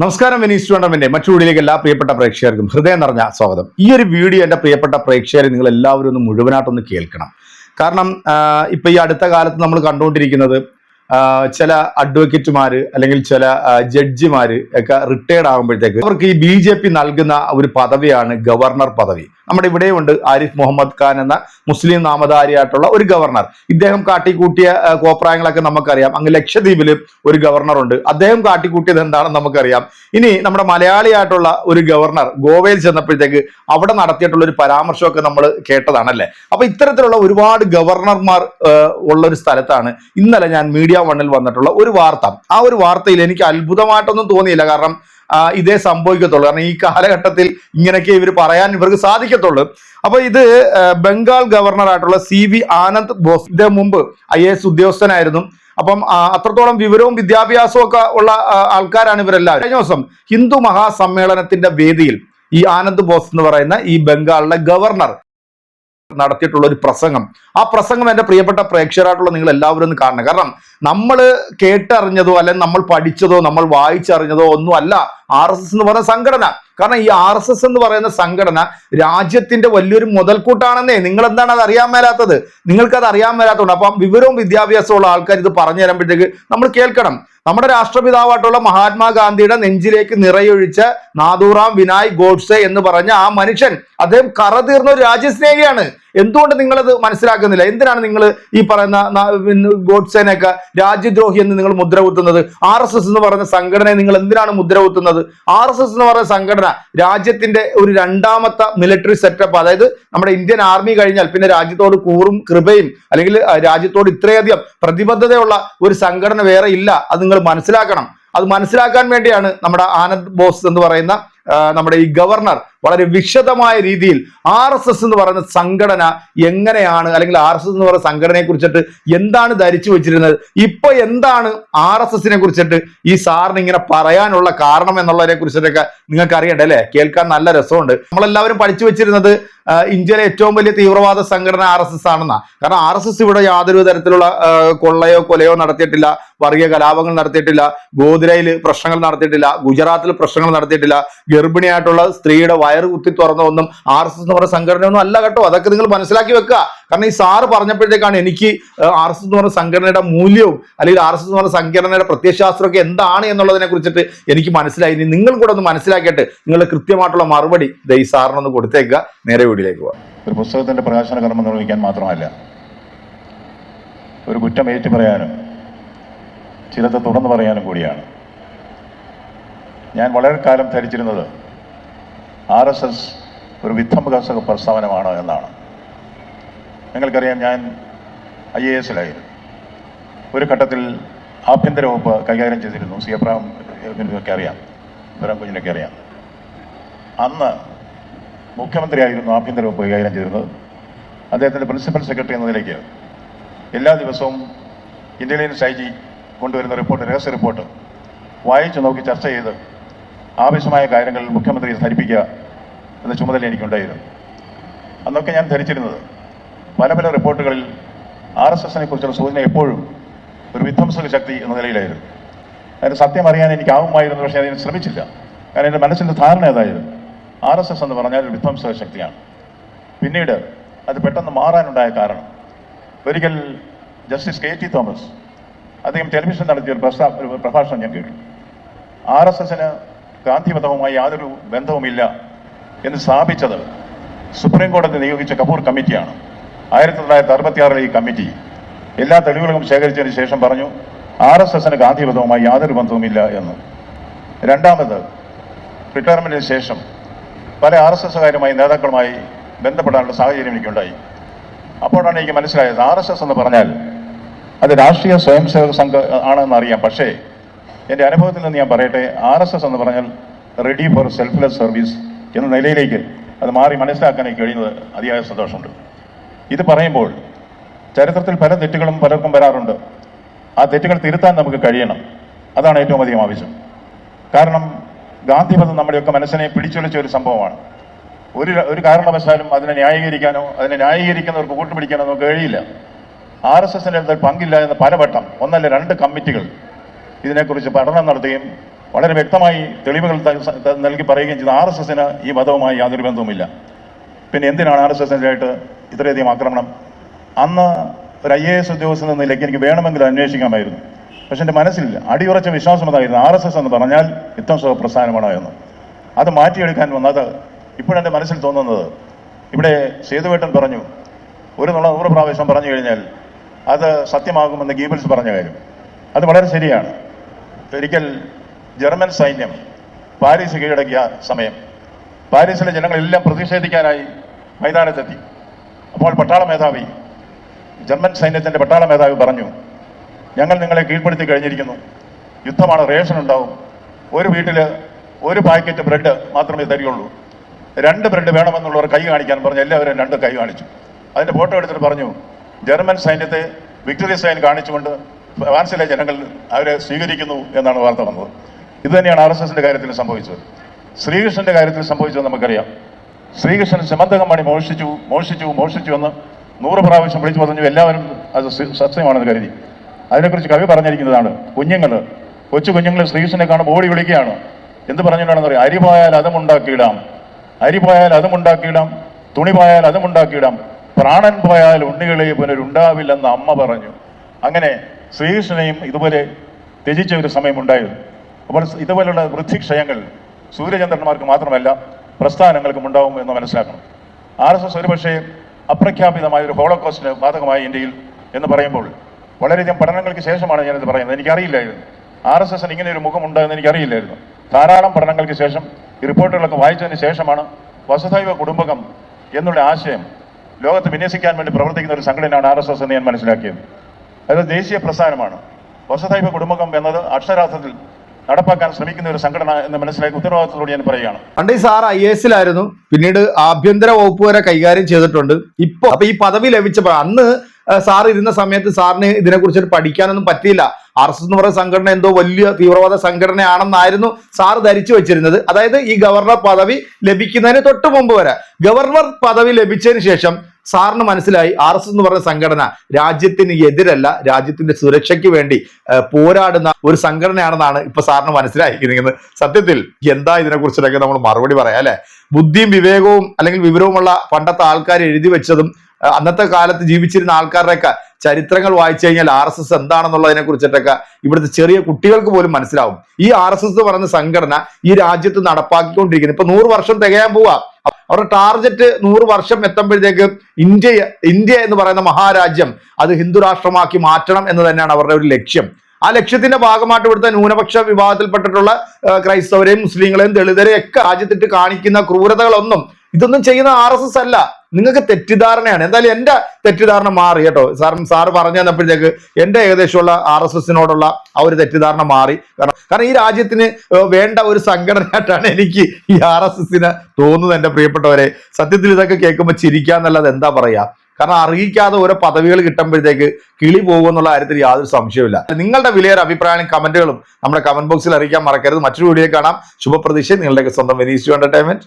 നമസ്കാരം വിനീസ് ടൂർണമെന്റ് മറ്റു വീടിലേക്ക് എല്ലാ പ്രിയപ്പെട്ട പ്രേക്ഷകർക്കും ഹൃദയം നിറഞ്ഞ സ്വാഗതം. ഈ ഒരു വീഡിയോ എന്റെ പ്രിയപ്പെട്ട പ്രേക്ഷകരെ നിങ്ങൾ എല്ലാവരും ഒന്ന് മുഴുവനായിട്ടൊന്ന് കേൾക്കണം. കാരണം ഇപ്പൊ ഈ അടുത്ത കാലത്ത് നമ്മൾ കണ്ടുകൊണ്ടിരിക്കുന്നത് ചില അഡ്വക്കേറ്റുമാര് അല്ലെങ്കിൽ ചില ജഡ്ജിമാര് ഒക്കെ റിട്ടയർഡ് ആകുമ്പോഴത്തേക്ക് അവർക്ക് ഈ ബി ജെ പി നൽകുന്ന ഒരു പദവിയാണ് ഗവർണർ പദവി. നമ്മുടെ ഇവിടെയുണ്ട് ആരിഫ് മുഹമ്മദ് ഖാൻ എന്ന മുസ്ലിം നാമധാരിയായിട്ടുള്ള ഒരു ഗവർണർ. ഇദ്ദേഹം കാട്ടിക്കൂട്ടിയ കോപ്രായങ്ങളൊക്കെ നമുക്കറിയാം. അങ്ങ് ലക്ഷദ്വീപിൽ ഒരു ഗവർണർ ഉണ്ട് അദ്ദേഹം കാട്ടിക്കൂട്ടിയത് എന്താണെന്ന് നമുക്കറിയാം. ഇനി നമ്മുടെ മലയാളിയായിട്ടുള്ള ഒരു ഗവർണർ ഗോവയിൽ ചെന്നപ്പോഴത്തേക്ക് അവിടെ നടത്തിയിട്ടുള്ള ഒരു പരാമർശമൊക്കെ നമ്മൾ കേട്ടതാണല്ലേ? അപ്പൊ ഇത്തരത്തിലുള്ള ഒരുപാട് ഗവർണർമാർ ഉള്ള ഒരു സ്ഥലത്താണ് ഇന്നലെ ഞാൻ മീഡിയ വണ്ണിൽ വന്നിട്ടുള്ള ഒരു വാർത്ത. ആ ഒരു വാർത്തയിൽ എനിക്ക് അത്ഭുതമായിട്ടൊന്നും തോന്നിയില്ല. കാരണം ഇതേ സംഭവിക്കത്തുള്ളൂ. കാരണം ഈ കാലഘട്ടത്തിൽ ഇങ്ങനെയൊക്കെ ഇവർ പറയാൻ ഇവർക്ക് സാധിക്കത്തുള്ളൂ. അപ്പൊ ഇത് ബംഗാൾ ഗവർണറായിട്ടുള്ള സി വി ആനന്ദ് ബോസ്. ഇദ്ദേഹം മുമ്പ് ഐ എസ് ഉദ്യോഗസ്ഥനായിരുന്നു. അപ്പം അത്രത്തോളം വിവരവും വിദ്യാഭ്യാസവും ഒക്കെ ഉള്ള ആൾക്കാരാണ് ഇവരെല്ലാവരും. കഴിഞ്ഞ ദിവസം ഹിന്ദു മഹാസമ്മേളനത്തിന്റെ വേദിയിൽ ഈ ആനന്ദ് ബോസ് എന്ന് പറയുന്ന ഈ ബംഗാളിലെ ഗവർണർ നടത്തിയിട്ടുള്ള ഒരു പ്രസംഗം. ആ പ്രസംഗം എന്റെ പ്രിയപ്പെട്ട പ്രേക്ഷകരായിട്ടുള്ള നിങ്ങൾ എല്ലാവരും ഒന്ന് കാണണം. കാരണം നമ്മൾ കേട്ടറിഞ്ഞതോ അല്ലെങ്കിൽ നമ്മൾ പഠിച്ചതോ നമ്മൾ വായിച്ചറിഞ്ഞതോ ഒന്നും അല്ല ആർ എസ് എസ് എന്ന് പറയുന്ന സംഘടന. കാരണം ഈ ആർ എസ് എസ് എന്ന് പറയുന്ന സംഘടന രാജ്യത്തിന്റെ വലിയൊരു മുതൽക്കൂട്ടാണെന്നേ. നിങ്ങൾ എന്താണ് അത് അറിയാൻ മേലാത്തത്? നിങ്ങൾക്ക് അത് അറിയാൻ മേലാത്തതുകൊണ്ട്. അപ്പം വിവരവും വിദ്യാഭ്യാസവും ഉള്ള ആൾക്കാർ ഇത് പറഞ്ഞു തരുമ്പോഴത്തേക്ക് നമ്മൾ കേൾക്കണം. നമ്മുടെ രാഷ്ട്രപിതാവായിട്ടുള്ള മഹാത്മാഗാന്ധിയുടെ നെഞ്ചിലേക്ക് നിറയൊഴിച്ച നാദൂറാം വിനായ് ഗോഡ്സെ എന്ന് പറഞ്ഞ ആ മനുഷ്യൻ അദ്ദേഹം കറതീർന്ന ഒരു രാജ്യസ്നേഹിയാണ്. എന്തുകൊണ്ട് നിങ്ങളത് മനസ്സിലാക്കുന്നില്ല? എന്തിനാണ് നിങ്ങൾ ഈ പറയുന്ന ഗോഡ്സേനൊക്കെ രാജ്യദ്രോഹി എന്ന് നിങ്ങൾ മുദ്ര കുത്തുന്നത്? ആർ എസ് എസ് എന്ന് പറയുന്ന സംഘടനയെ നിങ്ങൾ എന്തിനാണ് മുദ്ര കുത്തുന്നത്? ആർ എസ് എസ് എന്ന് പറയുന്ന സംഘടന രാജ്യത്തിന്റെ ഒരു രണ്ടാമത്തെ മിലിറ്ററി സെറ്റപ്പ് അതായത് നമ്മുടെ ഇന്ത്യൻ ആർമി കഴിഞ്ഞാൽ പിന്നെ രാജ്യത്തോട് കൂറും കൃപയും അല്ലെങ്കിൽ രാജ്യത്തോട് ഇത്രയധികം പ്രതിബദ്ധതയുള്ള ഒരു സംഘടന വേറെ ഇല്ല. അത് നിങ്ങൾ മനസ്സിലാക്കണം. അത് മനസ്സിലാക്കാൻ വേണ്ടിയാണ് നമ്മുടെ ആനന്ദ് ബോസ് എന്ന് പറയുന്ന നമ്മുടെ ഈ ഗവർണർ വളരെ വിശദമായ രീതിയിൽ ആർ എസ് എസ് എന്ന് പറയുന്ന സംഘടന എങ്ങനെയാണ് അല്ലെങ്കിൽ ആർ എസ് എസ് എന്ന് പറയുന്ന സംഘടനയെ കുറിച്ചിട്ട് എന്താണ് ധരിച്ചു വെച്ചിരുന്നത്? ഇപ്പൊ എന്താണ് ആർ എസ് എസിനെ കുറിച്ചിട്ട് ഈ സാറിന് ഇങ്ങനെ പറയാനുള്ള കാരണം എന്നുള്ളതിനെ കുറിച്ചിട്ടൊക്കെ നിങ്ങൾക്ക് അറിയണ്ട അല്ലെ? കേൾക്കാൻ നല്ല രസമുണ്ട്. നമ്മളെല്ലാവരും പഠിച്ചു വെച്ചിരുന്നത് ഇന്ത്യയിലെ ഏറ്റവും വലിയ തീവ്രവാദ സംഘടന ആർ എസ് എസ് ആണെന്നാ. കാരണം ആർ എസ് എസ് ഇവിടെ യാതൊരു തരത്തിലുള്ള കൊള്ളയോ കൊലയോ നടത്തിയിട്ടില്ല വർഗീയ കലാപങ്ങൾ നടത്തിയിട്ടില്ല ഗോദ്രയിൽ പ്രശ്നങ്ങൾ നടത്തിയിട്ടില്ല ഗുജറാത്തിൽ പ്രശ്നങ്ങൾ നടത്തിയിട്ടില്ല ഗർഭിണിയായിട്ടുള്ള സ്ത്രീയുടെ വയറ് കുത്തി തുറന്ന ഒന്നും ആർ എസ് എസ് എന്ന് പറഞ്ഞ സംഘടനയൊന്നും അല്ല കേട്ടോ. അതൊക്കെ നിങ്ങൾ മനസ്സിലാക്കി വെക്കുക. കാരണം ഈ സാറ് പറഞ്ഞപ്പോഴത്തേക്കാണ് എനിക്ക് ആർ എസ് എസ് എന്ന് പറഞ്ഞ സംഘടനയുടെ മൂല്യവും അല്ലെങ്കിൽ ആർ എസ് എസ് എന്ന് പറഞ്ഞ സംഘടനയുടെ പ്രത്യയശാസ്ത്രമൊക്കെ എന്താണ് എന്നുള്ളതിനെ കുറിച്ചിട്ട് എനിക്ക് മനസ്സിലായി. ഇനി നിങ്ങൾ കൂടെ ഒന്ന് മനസ്സിലാക്കിയിട്ട് നിങ്ങളുടെ കൃത്യമായിട്ടുള്ള മറുപടി ഈ സാറിനൊന്ന് കൊടുത്തേക്കുക. നേരെ വീട്ടിലേക്ക് പോവാം. ഒരു പുസ്തകത്തിന്റെ പ്രകാശന കർമ്മം നിർവഹിക്കാൻ മാത്രമല്ല ഒരു കുറ്റം ഏറ്റു പറയാനും ചിലത് തുറന്നു പറയാനും കൂടിയാണ്. ഞാൻ വളരെ കാലം ധരിച്ചിരുന്നത് ആർ എസ് എസ് ഒരു വിധ്വംസക പ്രസ്താവനമാണ് എന്നാണ്. നിങ്ങൾക്കറിയാം ഞാൻ ഐ എ എസിലായിരുന്നു. ഒരു ഘട്ടത്തിൽ ആഭ്യന്തര വകുപ്പ് കൈകാര്യം ചെയ്തിരുന്നു. സി എബ്രാം ഒക്കെ അറിയാം. ഇബ്രാം കുഞ്ഞിനൊക്കെ അറിയാം. അന്ന് മുഖ്യമന്ത്രിയായിരുന്നു ആഭ്യന്തര വകുപ്പ് കൈകാര്യം ചെയ്തിരുന്നത്. അദ്ദേഹത്തിന്റെ പ്രിൻസിപ്പൽ സെക്രട്ടറി എന്ന നിലയ്ക്ക് എല്ലാ ദിവസവും ഇന്റലിജൻസ് ഐ ജി കൊണ്ടുവരുന്ന റിപ്പോർട്ട് രഹസ്യ റിപ്പോർട്ട് വായിച്ചു നോക്കി ചർച്ച ചെയ്ത് ആവശ്യമായ കാര്യങ്ങൾ മുഖ്യമന്ത്രിയെ ധരിപ്പിക്കുക എന്ന ചുമതല എനിക്കുണ്ടായിരുന്നു. അന്നൊക്കെ ഞാൻ ധരിച്ചിരുന്നത് പല പല റിപ്പോർട്ടുകളിൽ ആർ എസ് എസിനെ കുറിച്ചുള്ള സൂചന എപ്പോഴും ഒരു വിധ്വംസക ശക്തി എന്ന നിലയിലായിരുന്നു. അതിന് സത്യം അറിയാൻ എനിക്കാവുമായിരുന്നു പക്ഷേ അതിന് ശ്രമിച്ചില്ല. കാരണം എന്റെ മനസ്സിന്റെ ധാരണ ഏതായിരുന്നു ആർ എസ് എസ് എന്ന് പറഞ്ഞാൽ ഒരു വിധ്വംസക ശക്തിയാണ്. പിന്നീട് അത് പെട്ടെന്ന് മാറാനുണ്ടായ കാരണം ഒരിക്കൽ ജസ്റ്റിസ് കെ ടി തോമസ് അദ്ദേഹം ടെലിവിഷൻ നടത്തിയ ഒരു പ്രസ്താ ഒരു പ്രഭാഷണം ഞാൻ കേട്ടു. ആർ എസ് എസിന് ഗാന്ധിമതവുമായി യാതൊരു ബന്ധവുമില്ല എന്ന് സ്ഥാപിച്ചത് സുപ്രീം കോടതി നിയോഗിച്ച കപൂർ കമ്മിറ്റിയാണ്. ആയിരത്തി തൊള്ളായിരത്തി അറുപത്തിയാറിലെ ഈ കമ്മിറ്റി എല്ലാ തെളിവുകളും ശേഖരിച്ചതിന് ശേഷം പറഞ്ഞു ആർ എസ് എസിന് ഗാന്ധിമതവുമായി യാതൊരു ബന്ധവുമില്ല എന്ന്. രണ്ടാമത് റിട്ടയർമെന്റിന് ശേഷം പല ആർ എസ് എസുകാരുമായി നേതാക്കളുമായി ബന്ധപ്പെടാനുള്ള സാഹചര്യം എനിക്കുണ്ടായി. അപ്പോഴാണ് എനിക്ക് മനസ്സിലായത് ആർ എസ് എസ് എന്ന് പറഞ്ഞാൽ അത് രാഷ്ട്രീയ സ്വയംസേവക സംഘ ആണെന്ന് അറിയാം. പക്ഷേ എന്റെ അനുഭവത്തിൽ നിന്ന് ഞാൻ പറയട്ടെ ആർ എസ് എസ് എന്ന് പറഞ്ഞാൽ റെഡി ഫോർ സെൽഫ്ലെസ് സർവീസ് എന്ന നിലയിലേക്ക് അത് മാറി മനസ്സിലാക്കാൻ എനിക്ക് കഴിയുന്നത് അതിയായ സന്തോഷമുണ്ട്. ഇത് പറയുമ്പോൾ ചരിത്രത്തിൽ പല തെറ്റുകളും പലർക്കും വരാറുണ്ട്. ആ തെറ്റുകൾ തിരുത്താൻ നമുക്ക് കഴിയണം. അതാണ് ഏറ്റവും അധികം ആവശ്യം. കാരണം ഗാന്ധിമതം നമ്മുടെയൊക്കെ മനസ്സിനെ പിടിച്ചൊലിച്ച ഒരു സംഭവമാണ്. ഒരു ഒരു കാരണവശാലും അതിനെ ന്യായീകരിക്കാനോ അതിനെ ന്യായീകരിക്കുന്നവർക്ക് കൂട്ടുപിടിക്കാനോ നമുക്ക് കഴിയില്ല. ആർ എസ് അടുത്ത് പങ്കില്ല എന്ന് പലവട്ടം ഒന്നല്ല രണ്ട് കമ്മിറ്റികൾ ഇതിനെക്കുറിച്ച് പഠനം നടത്തുകയും വളരെ വ്യക്തമായി തെളിവുകൾ നൽകി പറയുകയും ചെയ്ത. ആർ എസ് എസിന് ഈ മതവുമായി യാതൊരു ബന്ധവുമില്ല. പിന്നെ എന്തിനാണ് ആർ എസ് എസിനായിട്ട് ഇത്രയധികം ആക്രമണം? അന്ന് ഒരു ഐ എ എസ് ഉദ്യോഗസ്ഥൻ നിലയ്ക്ക് എനിക്ക് വേണമെങ്കിൽ അന്വേഷിക്കാമായിരുന്നു. പക്ഷെ എന്റെ മനസ്സിൽ അടിയുറച്ച വിശ്വാസം അതായിരുന്നു ആർ എസ് എസ് എന്ന് പറഞ്ഞാൽ യുദ്ധം പ്രസ്ഥാനമാണ് എന്ന്. അത് മാറ്റിയെടുക്കാൻ വന്നത് ഇപ്പോഴെന്റെ മനസ്സിൽ തോന്നുന്നത്. ഇവിടെ സേതുവേട്ടൻ പറഞ്ഞു ഒരു നുള്ള നൂറ് പ്രാവശ്യം പറഞ്ഞു കഴിഞ്ഞാൽ അത് സത്യമാകുമെന്ന് ഗീബിൾസ് പറഞ്ഞ കാര്യം. അത് വളരെ ശരിയാണ്. ഒരിക്കൽ ജർമ്മൻ സൈന്യം പാരീസ് കീഴടക്കിയ സമയം. പാരീസിലെ ജനങ്ങളെല്ലാം പ്രതിഷേധിക്കാനായി മൈതാനത്തെത്തി. അപ്പോൾ പട്ടാള മേധാവി ജർമ്മൻ സൈന്യത്തിന്റെ പട്ടാള മേധാവി പറഞ്ഞു ഞങ്ങൾ നിങ്ങളെ കീഴ്പ്പെടുത്തി കഴിഞ്ഞിരിക്കുന്നു. യുദ്ധമാണ് റേഷൻ ഉണ്ടാവും. ഒരു വീട്ടിൽ ഒരു പാക്കറ്റ് ബ്രെഡ് മാത്രമേ തരികയുള്ളൂ. രണ്ട് ബ്രെഡ് വേണമെന്നുള്ളവർ കൈ കാണിക്കാൻ പറഞ്ഞു. എല്ലാവരും രണ്ട് കൈ കാണിച്ചു. അതിന്റെ ഫോട്ടോ എടുത്തിട്ട് പറഞ്ഞു ജർമ്മൻ സൈന്യത്തെ വിക്ടറി സൈൻ കാണിച്ചുകൊണ്ട് ഫ്രാൻസിലെ ജനങ്ങൾ അവരെ സ്വീകരിക്കുന്നു എന്നാണ് വാർത്ത വന്നത്. ഇത് തന്നെയാണ് ആർ എസ് എസിന്റെ കാര്യത്തിൽ സംഭവിച്ചത്. ശ്രീകൃഷ്ണന്റെ കാര്യത്തിൽ സംഭവിച്ചത് നമുക്കറിയാം. ശ്രീകൃഷ്ണൻ സമന്തകമണി മോഷിച്ചു മോഷിച്ചു മോഷിച്ചു എന്ന് നൂറ് പ്രാവശ്യം വിളിച്ചു പറഞ്ഞു. എല്ലാവരും അത് സത്യമാണെന്ന് കരുതി. അതിനെക്കുറിച്ച് കവി പറഞ്ഞിരിക്കുന്നതാണ്. കുഞ്ഞുങ്ങൾ കൊച്ചു കുഞ്ഞുങ്ങൾ ശ്രീകൃഷ്ണനെ കാണുമ്പോൾ ഓടി വിളിക്കുകയാണ്. എന്ത് പറഞ്ഞിട്ടാണെന്ന് അറിയാം? അരി പോയാൽ അതും ഉണ്ടാക്കിയിടാം. അരി പോയാൽ അതും ഉണ്ടാക്കിയിടാം. തുണി പോയാൽ അതും ഉണ്ടാക്കിയിടാം. പ്രാണൻ പോയാൽ ഉണ്ണികളെ പുനരുണ്ടാവില്ലെന്ന് അമ്മ പറഞ്ഞു. അങ്ങനെ ശ്രീകൃഷ്ണനെയും ഇതുപോലെ ത്യജിച്ച ഒരു സമയം ഉണ്ടായിരുന്നു അപ്പോൾ ഇതുപോലുള്ള വൃദ്ധിക്ഷയങ്ങൾ സൂര്യചന്ദ്രന്മാർക്ക് മാത്രമല്ല പ്രസ്ഥാനങ്ങൾക്കും ഉണ്ടാവും എന്ന് മനസ്സിലാക്കണം. ആർ എസ് എസ് ഒരുപക്ഷെ അപ്രഖ്യാപിതമായ ഒരു ഹോളോകോസ്റ്റിന് ബാധകമായ ഇന്ത്യയിൽ എന്ന് പറയുമ്പോൾ വളരെയധികം പഠനങ്ങൾക്ക് ശേഷമാണ് ഞാനിത് പറയുന്നത്. എനിക്കറിയില്ലായിരുന്നു. ആർ എസ് എസിന് ഇങ്ങനെ ഒരു മുഖമുണ്ട് എന്ന് എനിക്കറിയില്ലായിരുന്നു. ധാരാളം പഠനങ്ങൾക്ക് ശേഷം ഈ റിപ്പോർട്ടുകളൊക്കെ വായിച്ചതിന് ശേഷമാണ് വസുധൈവ കുടുംബകം എന്നുള്ള ആശയം ലോകത്ത് വിന്യസിക്കാൻ വേണ്ടി പ്രവർത്തിക്കുന്ന ഒരു സംഘടനയാണ് ആർ എസ് എസ് എന്ന് ഞാൻ മനസ്സിലാക്കിയത്. അത് ദേശീയ പ്രസ്ഥാനമാണ്. വസുധൈവ കുടുംബകം എന്നത് അക്ഷരാർത്ഥത്തിൽ നടപ്പാക്കാൻ ശ്രമിക്കുന്ന ഒരു സംഘടന എന്ന് മനസ്സിലാക്കി ഉത്തരവാദിത്തത്തോട് ഞാൻ പറയുകയാണ്. പണ്ട് സാർ ഐ എസിലായിരുന്നു. പിന്നീട് ആഭ്യന്തര വകുപ്പ് വരെ കൈകാര്യം ചെയ്തിട്ടുണ്ട്. ഇപ്പൊ അപ്പൊ ഈ പദവി ലഭിച്ചപ്പോൾ അന്ന് സാർ ഇരുന്ന സമയത്ത് സാറിന് ഇതിനെക്കുറിച്ച് പഠിക്കാനൊന്നും പറ്റിയില്ല. ആർ എസ് എസ് എന്ന് പറയുന്ന സംഘടന എന്തോ വലിയ തീവ്രവാദ സംഘടനയാണെന്നായിരുന്നു സാർ ധരിച്ചു വെച്ചിരുന്നത്. അതായത് ഈ ഗവർണർ പദവി ലഭിക്കുന്നതിന് തൊട്ട് മുമ്പ് വരെ ഗവർണർ പദവി ലഭിച്ചതിന് ശേഷം സാറിന് മനസ്സിലായി ആർ എസ് എന്ന് പറഞ്ഞ സംഘടന രാജ്യത്തിന് എതിരല്ല രാജ്യത്തിന്റെ സുരക്ഷയ്ക്ക് വേണ്ടി പോരാടുന്ന ഒരു സംഘടനയാണെന്നാണ് ഇപ്പൊ സാറിന് മനസ്സിലായിരിക്കുന്നത്. സത്യത്തിൽ എന്താ ഇതിനെക്കുറിച്ചിട്ടൊക്കെ നമ്മൾ മറുപടി പറയാം അല്ലെ? ബുദ്ധിയും വിവേകവും അല്ലെങ്കിൽ വിവരവുമുള്ള പണ്ടത്തെ ആൾക്കാർ എഴുതി വെച്ചതും അന്നത്തെ കാലത്ത് ജീവിച്ചിരുന്ന ആൾക്കാരുടെയൊക്കെ ചരിത്രങ്ങൾ വായിച്ചു കഴിഞ്ഞാൽ ആർ എസ് എസ് എന്താണെന്നുള്ളതിനെ കുറിച്ചിട്ടൊക്കെ ഇവിടുത്തെ ചെറിയ കുട്ടികൾക്ക് പോലും മനസ്സിലാവും. ഈ ആർ എസ് എസ് പറയുന്ന സംഘടന ഈ രാജ്യത്ത് നടപ്പാക്കിക്കൊണ്ടിരിക്കുന്നത് ഇപ്പൊ നൂറ് വർഷം തികയാൻ പോവാ. അവരുടെ ടാർഗറ്റ് നൂറ് വർഷം എത്തുമ്പോഴത്തേക്ക് ഇന്ത്യ ഇന്ത്യ എന്ന് പറയുന്ന മഹാരാജ്യം അത് ഹിന്ദു രാഷ്ട്രമാക്കി മാറ്റണം എന്ന് തന്നെയാണ് അവരുടെ ഒരു ലക്ഷ്യം. ആ ലക്ഷ്യത്തിന്റെ ഭാഗമായിട്ട് ഇവിടുത്തെ ന്യൂനപക്ഷ വിഭാഗത്തിൽപ്പെട്ടിട്ടുള്ള ക്രൈസ്തവരെയും മുസ്ലിങ്ങളെയും ദളിതരെയും ഒക്കെ രാജ്യത്തിട്ട് കാണിക്കുന്ന ക്രൂരതകളൊന്നും ഇതൊന്നും ചെയ്യുന്ന ആർ അല്ല. നിങ്ങൾക്ക് തെറ്റിദ്ധാരണയാണ്. എന്തായാലും എന്റെ തെറ്റിദ്ധാരണ മാറി കേട്ടോ. സാർ സാറ് പറഞ്ഞു തന്നപ്പോഴത്തേക്ക് എന്റെ ഏകദേശമുള്ള ആർ എസ് എസിനോടുള്ള ആ ഒരു തെറ്റിദ്ധാരണ മാറി. കാരണം കാരണം ഈ രാജ്യത്തിന് വേണ്ട ഒരു സംഘടനയായിട്ടാണ് എനിക്ക് ഈ ആർ എസ് എസിന് തോന്നുന്നത് എന്റെ പ്രിയപ്പെട്ടവരെ. സത്യത്തിൽ ഇതൊക്കെ കേൾക്കുമ്പോൾ ചിരിക്കാന്നല്ലാതെ എന്താ പറയാ? കാരണം അറിയിക്കാതെ ഓരോ പദവികൾ കിട്ടുമ്പോഴത്തേക്ക് കിളി പോകുമെന്നുള്ള കാര്യത്തിൽ യാതൊരു സംശയമില്ല നിങ്ങളുടെ വിലയേറെ അഭിപ്രായങ്ങളും കമന്റുകളും നമ്മുടെ കമന്റ് ബോക്സിൽ അറിയിക്കാൻ മറക്കരുത്. മറ്റൊരു വീഡിയോ കാണാം. ശുഭപ്രതീക്ഷ. നിങ്ങളുടെയൊക്കെ സ്വന്തം വെനീസ് എന്റർടൈൻമെന്റ്